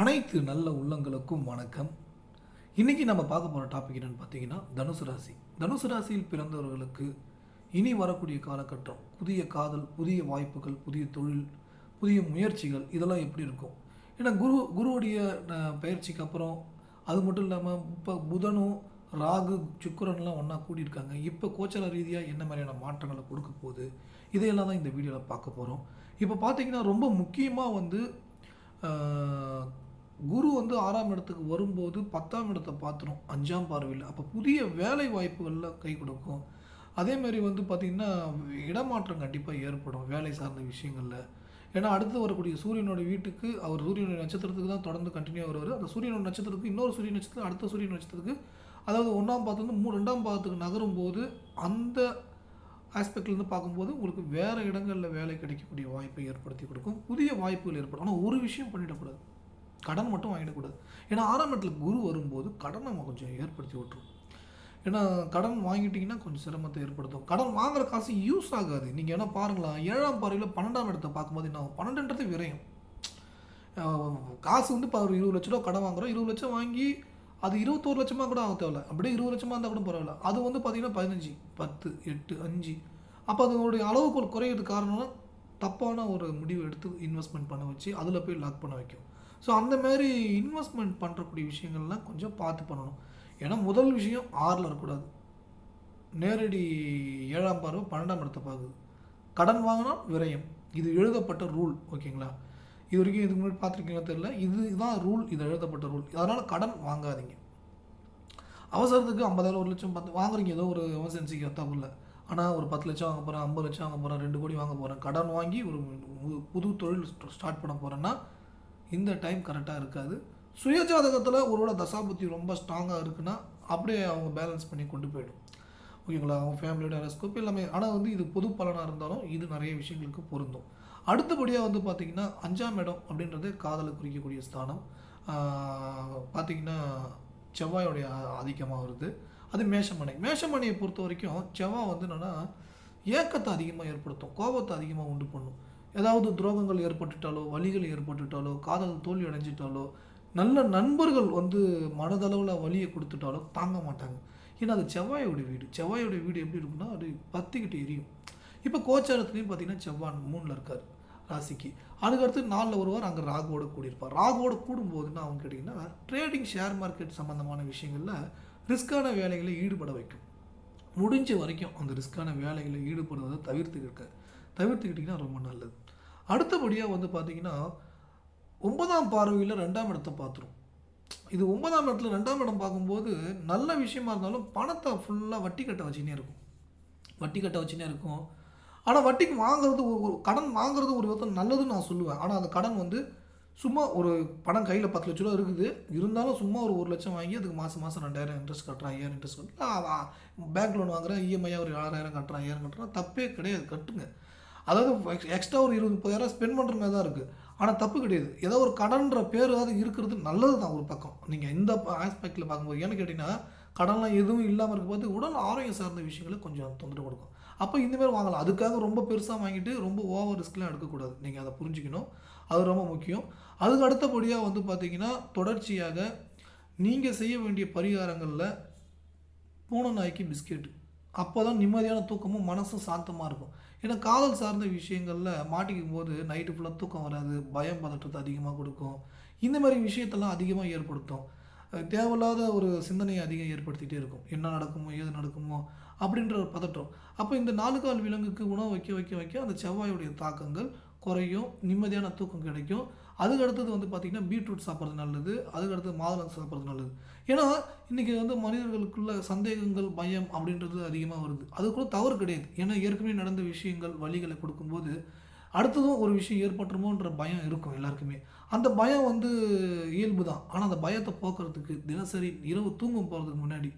அனைத்து நல்ல உள்ளங்களுக்கும் வணக்கம். இன்னைக்கு நம்ம பார்க்க போகிற டாபிக் என்னன்னு பார்த்தீங்கன்னா தனுசு ராசி. தனுசு ராசியில் பிறந்தவர்களுக்கு இனி வரக்கூடிய காலகட்டம் புதிய காதல் புதிய வாய்ப்புகள் புதிய தொழில் புதிய முயற்சிகள் இதெல்லாம் எப்படி இருக்கும்? ஏன்னா குரு குருவுடைய பயிற்சிக்கு அப்புறம் அது மட்டும் இல்லாமல் இப்போ புதனும் ராகு சுக்கரன்லாம் ஒன்றா கூடியிருக்காங்க. இப்போ கோச்சர ரீதியாக என்ன மாதிரியான மாற்றங்களை கொடுக்க போகுது? இதையெல்லாம் தான் இந்த வீடியோவில் பார்க்க போகிறோம் இப்போ பார்த்தீங்கன்னா ரொம்ப முக்கியமாக வந்து குரு வந்து ஆறாம் இடத்துக்கு வரும்போது பத்தாம் இடத்தை பார்த்துரும் அஞ்சாம் பார்வையில். அப்போ புதிய வேலை வாய்ப்புகளில் கை கொடுக்கும். அதேமாரி வந்து பார்த்திங்கன்னா இடமாற்றம் கண்டிப்பாக ஏற்படும் வேலை சார்ந்த விஷயங்களில். ஏன்னா அடுத்து வரக்கூடிய சூரியனோட வீட்டுக்கு அவர் சூரியனுடைய நட்சத்திரத்துக்கு தான் தொடர்ந்து கண்டினியூ வருவார். அந்த சூரியனோட நட்சத்திரத்துக்கு இன்னொரு சூரிய நட்சத்திரம் அடுத்த சூரிய நட்சத்திரத்துக்கு அதாவது ஒன்றாம் பாதத்துலேருந்து மூ ரெண்டாம் பாதத்துக்கு நகரும் போது அந்த ஆஸ்பெக்ட்லேருந்து பார்க்கும்போது உங்களுக்கு வேறு இடங்களில் வேலை கிடைக்கக்கூடிய வாய்ப்பை ஏற்படுத்தி கொடுக்கும். புதிய வாய்ப்புகள் ஏற்படும். ஆனால் ஒரு விஷயம் பண்ணிடக்கூடாது. கடன் மட்டும் வாங்கிடக்கூடாது. ஏன்னா ஆறாம் இடத்துல குரு வரும்போது கடனை நம்ம கொஞ்சம் ஏற்படுத்தி விட்டுரும். ஏன்னா கடன் வாங்கிட்டீங்கன்னா கொஞ்சம் சிரமத்தை ஏற்படுத்தும். கடன் வாங்குற காசு யூஸ் ஆகாது. நீங்கள் என்ன பாருங்களேன் ஏழாம் பார்வையில் பன்னெண்டாம் இடத்தை பார்க்கும்போது என்ன ஆகும்? பன்னெண்டுன்றது விரையும். காசு வந்து இப்போ ஒரு இருபது லட்ச ரூபா கடன் வாங்குறோம். இருபது லட்சம் வாங்கி அது இருபத்தோரு லட்சமாக கூட ஆக தேவையில்ல. அப்படியே இருபது லட்சமாக இருந்தால் கூட பரவாயில்ல. அது வந்து பார்த்தீங்கன்னா பதினஞ்சு பத்து எட்டு அஞ்சு. அப்போ அதனுடைய அளவுக்குள் குறையிறது காரணம்னா தப்பான ஒரு முடிவு எடுத்து இன்வெஸ்ட்மெண்ட் பண்ண வச்சு அதில் போய் லாக் பண்ண வைக்கும். ஸோ அந்த மாதிரி இன்வெஸ்ட்மெண்ட் பண்ணுறக்கூடிய விஷயங்கள்லாம் கொஞ்சம் பார்த்து பண்ணணும். ஏன்னா முதல் விஷயம் ஆறில் இருக்கக்கூடாது நேரடி ஏழாம் பார்வை பன்னெண்டாம் இடத்தை பார்க்குது. கடன் வாங்கினா விரயம். இது எழுதப்பட்ட ரூல் ஓகேங்களா? இது வரைக்கும் இதுக்கு முன்னாடி பார்த்துருக்கீங்களா தெரியல? இதுதான் ரூல் இது எழுதப்பட்ட ரூல் அதனால் கடன் வாங்காதீங்க. அவசரத்துக்கு ஐம்பதாயிரம் ஒரு லட்சம் பார்த்து வாங்குறீங்க. ஏதோ ஒரு எமர்ஜென்சிக்கு தப்பு ஆனால் ஒரு பத்து லட்சம் வாங்க போகிறேன் ஐம்பது லட்சம் வாங்க போகிறேன் ரெண்டு கோடி வாங்க போகிறேன் கடன் வாங்கி ஒரு புது தொழில் ஸ்டார்ட் பண்ண போகிறேன்னா இந்த டைம் கரெக்டாக இருக்காது. சுயஜாதகத்தில் ஒருவேளை தசாபுத்தி ரொம்ப ஸ்ட்ராங்காக இருக்குன்னா அப்படியே அவங்க பேலன்ஸ் பண்ணி கொண்டு போயிடும். ஓகேங்களா? அவங்க ஃபேமிலியோட ரெஸ்கோப் எல்லாமே. ஆனால் வந்து இது பொது பலனாக இருந்தாலும் இது நிறைய விஷயங்களுக்கு பொருந்தும். அடுத்தபடியாக வந்து பார்த்திங்கன்னா அஞ்சாம் இடம் அப்படின்றது காதலை குறிக்கக்கூடிய ஸ்தானம். பார்த்திங்கன்னா பார்த்தீங்கன்னா செவ்வாயோடைய ஆதிக்கமாக வருது. அது மேஷமனை. மேஷமனையை பொறுத்த வரைக்கும் செவ்வாய் வந்து என்னென்னா ஏக்கத்தை அதிகமாக ஏற்படுத்தும் கோபத்தை அதிகமாக உண்டு பண்ணும். ஏதாவது துரோகங்கள் ஏற்பட்டுட்டாலோ வலிகள் ஏற்பட்டுட்டாலோ காதல் தோல்வி அடைஞ்சிட்டாலோ நல்ல நண்பர்கள் வந்து மனதளவில் வலியை கொடுத்துட்டாலோ தாங்க மாட்டாங்க. ஏன்னா அது செவ்வாயோட வீடு. செவ்வாயோட வீடு எப்படி இருக்குன்னா அது பத்திக்கிட்டு எரியும். இப்போ கோச்சாரத்துலேயும் பார்த்தீங்கன்னா செவ்வான் மூணில் இருக்கார் ராசிக்கு. அதுக்கடுத்து நாளில் ஒருவர் அங்கே ராகுவோட கூடியிருப்பார். ராகுவோட கூடும்போது என்ன அவங்க கேட்டிங்கன்னா ட்ரேடிங் ஷேர் மார்க்கெட் சம்மந்தமான விஷயங்களில் ரிஸ்க்கான வேலைகளை ஈடுபட வைக்கும். முடிஞ்ச வரைக்கும் அந்த ரிஸ்க்கான வேலைகளை ஈடுபடுவதை தவிர்த்துக்கிட்டு தவிர்த்துக்கிட்டிங்கன்னா ரொம்ப நல்லது. அடுத்தபடியாக வந்து பார்த்தீங்கன்னா ஒன்பதாம் பார்வையில் ரெண்டாம் இடத்தை பார்த்துரும் இது ஒன்பதாம் இடத்துல ரெண்டாம் இடம் பார்க்கும்போது நல்ல விஷயமா இருந்தாலும் பணத்தை ஃபுல்லாக வட்டி கட்ட வச்சுனே இருக்கும். வட்டி கட்ட வச்சுனே இருக்கும். ஆனால் வட்டிக்கு வாங்குறது ஒரு ஒரு கடன் வாங்குறது ஒரு விதத்தை நல்லதுன்னு நான் சொல்லுவேன். ஆனால் அந்த கடன் வந்து சும்மா ஒரு பணம் கையில் பத்து லட்ச ரூபா இருக்குது. இருந்தாலும் சும்மா ஒரு ஒரு லட்சம் வாங்கி அதுக்கு மாதம் மாதம் ரெண்டாயிரம் இன்ட்ரெஸ்ட் கட்டுறான் ஐயாயிரம் இன்ட்ரெஸ்ட் கட்டுறான் பேங்க் லோன் வாங்குறேன் இஎம்ஐயாக ஒரு ஆறாயிரம் கட்டுறான் ஐயாயிரம் கட்டுறான். தப்பே கிடையாது கட்டுங்க. அதாவது எக்ஸ்ட்ரா ஒரு இருபது முப்பதாயிரம் ஸ்பெண்ட் பண்ணுற மாதிரி தான் இருக்குது ஆனால் தப்பு கிடையாது. ஏதோ ஒரு கடன்ற பேராவது இருக்கிறது நல்லது தான் ஒரு பக்கம். நீங்கள் இந்த ஆஸ்பெக்டில் பார்க்கும்போது ஏன்னு கேட்டிங்கன்னா கடன்லாம் எதுவும் இல்லாமல் இருக்கும்போது உடல் ஆரோக்கியம் சார்ந்த விஷயங்களை கொஞ்சம் தொந்தரவு கொடுக்கும். அப்போ இந்த மாதிரி வாங்கலாம். அதுக்காக ரொம்ப பெருசாக வாங்கிட்டு ரொம்ப ஓவர் ரிஸ்க்லாம் எடுக்கக்கூடாது. நீங்கள் அதை புரிஞ்சுக்கணும். அது ரொம்ப முக்கியம். அதுக்கு அடுத்தபடியாக வந்து பார்த்தீங்கன்னா தொடர்ச்சியாக நீங்கள் செய்ய வேண்டிய பரிகாரங்களில் பூனை நாய்க்கு பிஸ்கெட்டு அப்போ தான் நிம்மதியான தூக்கமும் மனசும் சாந்தமாக இருக்கும். ஏன்னா காதல் சார்ந்த விஷயங்களில் மாட்டிக்கும் போது நைட்டு ஃபுல்லாக தூக்கம் வராது. பயம் பதற்றத்தை அதிகமாக கொடுக்கும். இந்த மாதிரி விஷயத்தெல்லாம் அதிகமாக ஏற்படுத்தும். தேவையில்லாத ஒரு சிந்தனையை அதிகம் ஏற்படுத்திகிட்டே இருக்கும். என்ன நடக்குமோ ஏது நடக்குமோ அப்படின்ற ஒரு பதற்றம். அப்போ இந்த நாலு கால் விலங்குக்கு உணவு வைக்க வைக்க வைக்க அந்த செவ்வாயுடைய தாக்கங்கள் குறையும் நிம்மதியான தூக்கம் கிடைக்கும். அதுக்கு அடுத்தது வந்து பார்த்திங்கன்னா பீட்ரூட் சாப்பிட்றது நல்லது. அதுக்கு அடுத்தது மாதுளம் சாப்பிட்றது நல்லது. ஏன்னா இன்றைக்கி வந்து மனிதர்களுக்குள்ள சந்தேகங்கள் பயம் அப்படின்றது அதிகமாக வருது. அது கூட தவறு கிடையாது. ஏன்னா ஏற்கனவே நடந்த விஷயங்கள் வழிகளை கொடுக்கும்போது அடுத்ததும் ஒரு விஷயம் ஏற்பட்டுருமோன்ற பயம் இருக்கும் எல்லாருக்குமே. அந்த பயம் வந்து இயல்பு தான் ஆனால் அந்த பயத்தை போக்குறதுக்கு தினசரி இரவு தூங்கும் போகிறதுக்கு முன்னாடி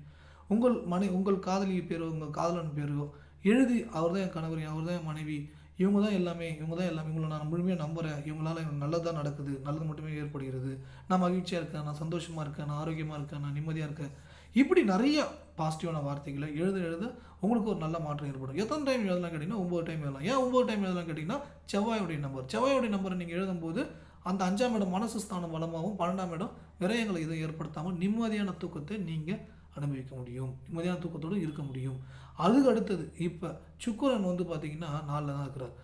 உங்கள் மனை உங்கள் காதலி பேரோ உங்கள் காதலன் பேரோ எழுதி அவர் தான் என் கணவர் அவர் தான் என் மனைவி இவங்க தான் எல்லாமே இவங்க தான் எல்லாமே இவங்களை நான் முழுமையாக நம்புகிறேன் இவங்களால் எனக்கு நல்லதாக நடக்குது நல்லது மட்டுமே ஏற்படுகிறது. நான் மகிழ்ச்சியாக இருக்கேன் நான் சந்தோஷமாக இருக்கேன் நான் ஆரோக்கியமாக இருக்கேன் நான் நிம்மதியாக இருக்கேன். இப்படி நிறைய பாசிட்டிவான வார்த்தைகளை எழுத எழுத உங்களுக்கு ஒரு நல்ல மாற்றம் ஏற்படும். எத்தனை டைம் எழுதலாம் கேட்டிங்கன்னா ஒம்பது டைம் எழுதலாம். ஏன் ஒம்பது டைம் எழுதலாம் கேட்டிங்கன்னா செவ்வாயுடைய நம்பர் செவ்வாயுடைய நம்பரை நீங்கள் எழுதும்போது அந்த அஞ்சாம் இடம் மனசு ஸ்தானம் வளமாகவும் பன்னெண்டாம் இடம் விரயங்களை எதுவும் ஏற்படுத்தாமல் நிம்மதியான தூக்கத்தை நீங்கள் அனுபவிக்க முடியும். நிம்மதியான தூக்கத்தோடு இருக்க முடியும். அதுக்கு அடுத்தது இப்போ சுக்கரன் வந்து பார்த்தீங்கன்னா நாலில் தான் இருக்கிறார்.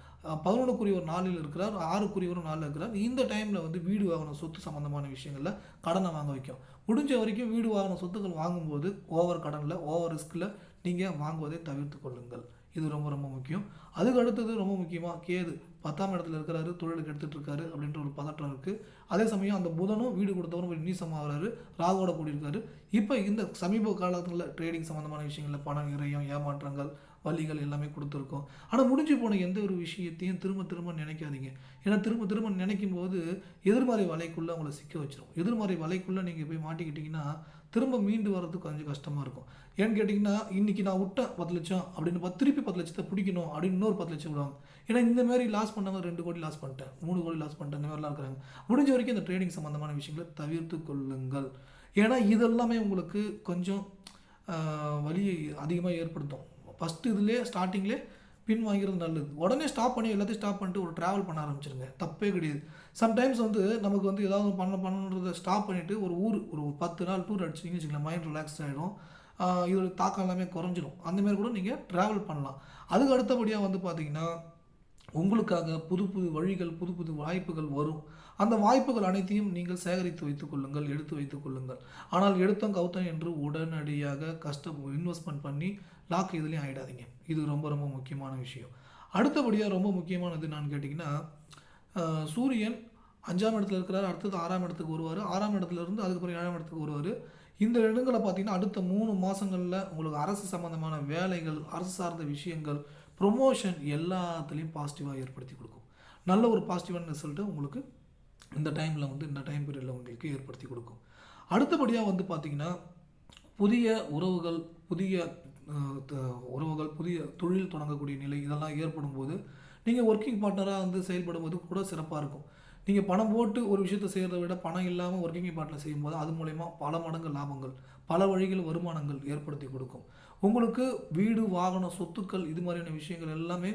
பதினொன்றுக்குரியவர் நாளில் இருக்கிறார் ஆறுக்குரியவரும் நாளில் இருக்கிறார். இந்த டைமில் வந்து வீடு வாகனம் சொத்து சம்மந்தமான விஷயங்களில் கடனை வாங்க வைக்கும். முடிஞ்ச வரைக்கும் வீடு வாகன சொத்துக்கள் வாங்கும்போது ஓவர் கடனில் ஓவர் ரிஸ்கில் நீங்கள் வாங்குவதை தவிர்த்து கொள்ளுங்கள். இது ரொம்ப ரொம்ப முக்கியம். அதுக்கு அடுத்தது ரொம்ப முக்கியமாக கேது பத்தாம் இடத்துல இருக்கிறாரு தொழிலுக்கு எடுத்துகிட்டு இருக்காரு அப்படின்ற ஒரு பதற்றம் இருக்குது அதே சமயம் அந்த புதனும் வீடு கொடுத்தவரும் ஒரு நீசமாகிறாரு ராகுவோட கூடியிருக்காரு. இப்போ இந்த சமீப காலத்தில் ட்ரேடிங் சம்மந்தமான விஷயங்களில் பணம் இறையும் ஏமாற்றங்கள் வழிகள் எல்லாமே கொடுத்துருக்கோம். ஆனால் முடிஞ்சு போன எந்த ஒரு விஷயத்தையும் திரும்ப திரும்ப நினைக்காதீங்க. ஏன்னா திரும்ப திரும்ப நினைக்கும் போது எதிர்மறை வலைக்குள்ளே உங்களை சிக்க வச்சிடும் எதிர்மறை வலைக்குள்ளே நீங்கள் போய் மாட்டிக்கிட்டிங்கன்னா திரும்ப மீண்டு வர்றதுக்கு கொஞ்சம் கஷ்டமாக இருக்கும். ஏன்னு கேட்டிங்கன்னா இன்றைக்கி நான் விட்டேன் பத்து லட்சம் அப்படின்னு பார்த்து திருப்பி பத்து லட்சத்தை பிடிக்கணும் அப்படின்னு இன்னொரு பத்து லட்சம் விடுவாங்க. ஏன்னா இந்த மாதிரி லாஸ் பண்ணவங்க ரெண்டு கோடி லாஸ் பண்ணிட்டேன். மூணு கோடி லாஸ் பண்ணிட்டேன். இந்த மாதிரிலாம் இருக்கிறாங்க முடிஞ்ச வரைக்கும் இந்த ட்ரேடிங் சம்மந்தமான விஷயங்களை தவிர்த்து கொள்ளுங்கள். ஏன்னா இதெல்லாமே உங்களுக்கு கொஞ்சம் ஆஹ், வலியை அதிகமாக ஏற்படுத்தும். ஃபஸ்ட்டு இதுலேயே ஸ்டார்டிங்லேயே பின் வாங்கிறது நல்லது. உடனே ஸ்டாப் பண்ணி எல்லாத்தையும் ஸ்டாப் பண்ணிட்டு ஒரு ட்ராவல் பண்ண ஆரம்பிச்சிருங்க. தப்பே கிடையாது. சம்டைம்ஸ் வந்து நமக்கு வந்து ஏதாவது பண்ண பண்ணணுன்றதை ஸ்டாப் பண்ணிவிட்டு ஒரு ஊர் ஒரு பத்து நாள் டூர் அடிச்சிங்கன்னு வச்சுக்கலாம் மைண்ட் ரிலாக்ஸ் ஆகிடும் இதோட தாக்கம் எல்லாமே குறைஞ்சிடும் அந்தமாரி கூட நீங்கள் ட்ராவல் பண்ணலாம். அதுக்கு அடுத்தபடியாக வந்து பார்த்தீங்கன்னா உங்களுக்காக புது புது வழிகள் புது புது வாய்ப்புகள் வரும். அந்த வாய்ப்புகள் அனைத்தையும் நீங்கள் சேகரித்து வைத்துக் கொள்ளுங்கள் எடுத்து வைத்துக் கொள்ளுங்கள். ஆனால் எடுத்தோம் கவுத்தம் என்று உடனடியாக கஷ்டம் இன்வெஸ்ட்மெண்ட் பண்ணி லாக் இதுலேயும் ஆகிடாதீங்க இது ரொம்ப ரொம்ப முக்கியமான விஷயம். அடுத்தபடியாக ரொம்ப முக்கியமானது நான் கேட்டிங்கன்னா சூரியன் அஞ்சாம் இடத்துல இருக்கிறார் அடுத்தது ஆறாம் இடத்துக்கு வருவார். ஆறாம் இடத்துல இருந்து அதுக்கப்புறம் ஏழாம் இடத்துக்கு வருவார். இந்த இடங்களை பார்த்தீங்கன்னா அடுத்த மூணு மாதங்களில் உங்களுக்கு அரசு சம்மந்தமான வேலைகள் அரசு சார்ந்த விஷயங்கள் ப்ரொமோஷன் எல்லாத்துலேயும் பாசிட்டிவாக ஏற்படுத்தி கொடுக்கும். நல்ல ஒரு பாசிட்டிவான ரிசல்ட்டை உங்களுக்கு இந்த டைமில் வந்து இந்த டைம் பீரியடில் உங்களுக்கு ஏற்படுத்தி கொடுக்கும். அடுத்தபடியாக வந்து பார்த்திங்கன்னா புதிய உறவுகள் புதிய உறவுகள் புதிய தொழில் தொடங்கக்கூடிய நிலை இதெல்லாம் ஏற்படும் போது நீங்கள் ஒர்க்கிங் பார்ட்னராக வந்து செயல்படும் போது கூட சிறப்பாக இருக்கும். நீங்கள் பணம் போட்டு ஒரு விஷயத்தை செய்கிறத விட பணம் இல்லாமல் ஒர்க்கிங் பார்ட்னர் செய்யும்போது அது மூலயமா பல மடங்கு லாபங்கள் பல வழிகள் வருமானங்கள் ஏற்படுத்தி கொடுக்கும். உங்களுக்கு வீடு வாகனம் சொத்துக்கள் இது மாதிரியான விஷயங்கள் எல்லாமே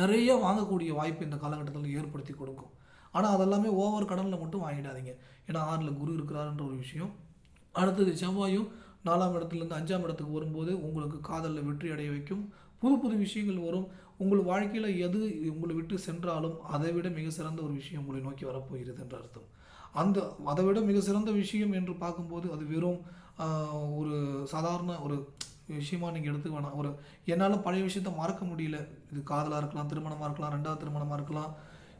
நிறைய வாங்கக்கூடிய வாய்ப்பு இந்த காலகட்டத்தில் ஏற்படுத்தி கொடுக்கும். ஆனால் அதெல்லாமே ஓவர் கடனில் மட்டும் வாங்கிடாதீங்க. ஏன்னா ஆறில் குரு இருக்கிறாருன்ற ஒரு விஷயம். அடுத்தது செவ்வாயும் நாலாம் இடத்துலேருந்து அஞ்சாம் இடத்துக்கு வரும்போது உங்களுக்கு காதலில் வெற்றி அடைய வைக்கும். புது புது விஷயங்கள் வரும். உங்கள் வாழ்க்கையில் எது உங்களை விட்டு சென்றாலும் அதை விட மிக சிறந்த ஒரு விஷயம் உங்களை நோக்கி வரப்போகிறது என்ற அர்த்தம். அந்த அதை விட மிக சிறந்த விஷயம் என்று பார்க்கும்போது அது வெறும் ஒரு சாதாரண ஒரு விஷயமா நீங்கள் எடுத்துக்க வேணாம். ஒரு என்னால் பழைய விஷயத்த மறக்க முடியல. இது காதலாக இருக்கலாம் திருமணமாக இருக்கலாம் ரெண்டாவது திருமணமாக இருக்கலாம்.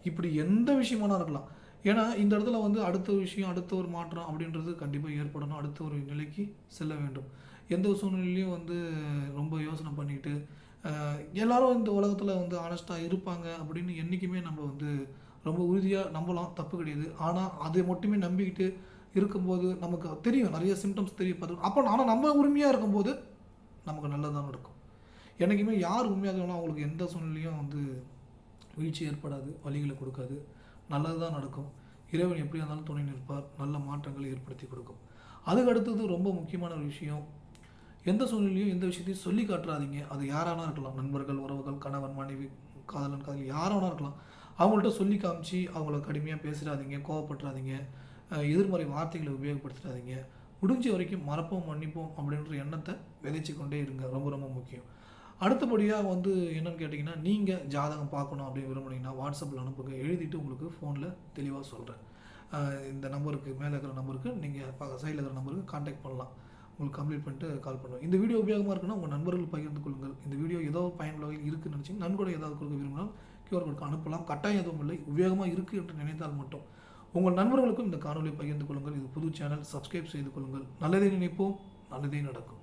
இப்படி எந்த விஷயமானா இருக்கலாம். ஏன்னா இந்த இடத்துல வந்து அடுத்த விஷயம் அடுத்த ஒரு மாற்றம் அப்படின்றது கண்டிப்பாக ஏற்படணும். அடுத்த ஒரு நிலைக்கு செல்ல வேண்டும். எந்த ஒரு சூழ்நிலையிலையும் வந்து ரொம்ப யோசனை பண்ணிட்டு எல்லாரும் இந்த உலகத்தில் வந்து ஆனஸ்ட்டாக இருப்பாங்க அப்படின்னு என்றைக்குமே நம்ம வந்து ரொம்ப உறுதியாக நம்பலாம். தப்பு கிடையாது. ஆனால் அதை மட்டுமே நம்பிக்கிட்டு இருக்கும்போது நமக்கு தெரியும். நிறைய சிம்டம்ஸ் தெரியும். பார்த்து அப்போ ஆனால் நம்ம உரிமையாக இருக்கும்போது நமக்கு நல்லதாக நடக்கும். என்றைக்குமே யார் உண்மையாக இருக்காங்களோ அவங்களுக்கு எந்த சூழ்நிலையும் வந்து வீழ்ச்சி ஏற்படாது வழிகளை கொடுக்காது. நல்லது தான் நடக்கும். இறைவன் எப்படி இருந்தாலும் துணை நிற்பார். நல்ல மாற்றங்களை ஏற்படுத்தி கொடுக்கும். அதுக்கு அடுத்தது ரொம்ப முக்கியமான ஒரு விஷயம். எந்த சூழ்நிலையும் எந்த விஷயத்தையும் சொல்லி காட்டுறாதீங்க அது யாரானா இருக்கலாம். நண்பர்கள் உறவுகள் கணவன் மனைவி காதலன் காதலி யாரானா இருக்கலாம். அவங்கள்ட்ட சொல்லி காமிச்சு அவங்கள கடுமையாக பேசிடாதீங்க. கோவப்படுறாதீங்க எதிர்மறை வார்த்தைகளை உபயோகப்படுத்திடாதீங்க. முடிஞ்ச வரைக்கும் மறப்போம் மன்னிப்போம் அப்படின்ற எண்ணத்தை விதைச்சு கொண்டே இருங்க. ரொம்ப ரொம்ப முக்கியம். அடுத்தபடியாக வந்து என்னென்னு கேட்டிங்கன்னா நீங்கள் ஜாதகம் பார்க்கணும் அப்படின்னு விரும்புனீங்கன்னா வாட்ஸ்அப்பில் அனுப்புங்க. எழுதிட்டு உங்களுக்கு ஃபோனில் தெளிவாக சொல்கிறேன் இந்த நம்பருக்கு மேலே இருக்கிற நம்பருக்கு நீங்கள் சைடில் இருக்கிற நம்பருக்கு காண்டாக்ட் பண்ணலாம். உங்களுக்கு கம்ப்ளீட் பண்ணிட்டு கால் பண்ணுவோம். இந்த வீடியோ உபயோகமாக இருக்குன்னா உங்கள் நண்பர்கள் பகிர்ந்து கொள்ளுங்கள். இந்த வீடியோ ஏதோ பயனுள்ள வகையில் இருக்குன்னு நினச்சிங்க நன்கொடை ஏதாவது கொடுக்க விரும்பினால் கியூஆர் கோடுக்கு அனுப்பலாம். கட்டாயம் எதுவும் இல்லை. உபயோகமாக இருக்குது என்று நினைத்தால் மட்டும். உங்கள் நண்பர்களுக்கும் இந்த காணொலியை பகிர்ந்து கொள்ளுங்கள். இது புது சேனல் சப்ஸ்கிரைப் செய்து கொள்ளுங்கள். நல்லதே நினைப்போம். நல்லதே நடக்கும்.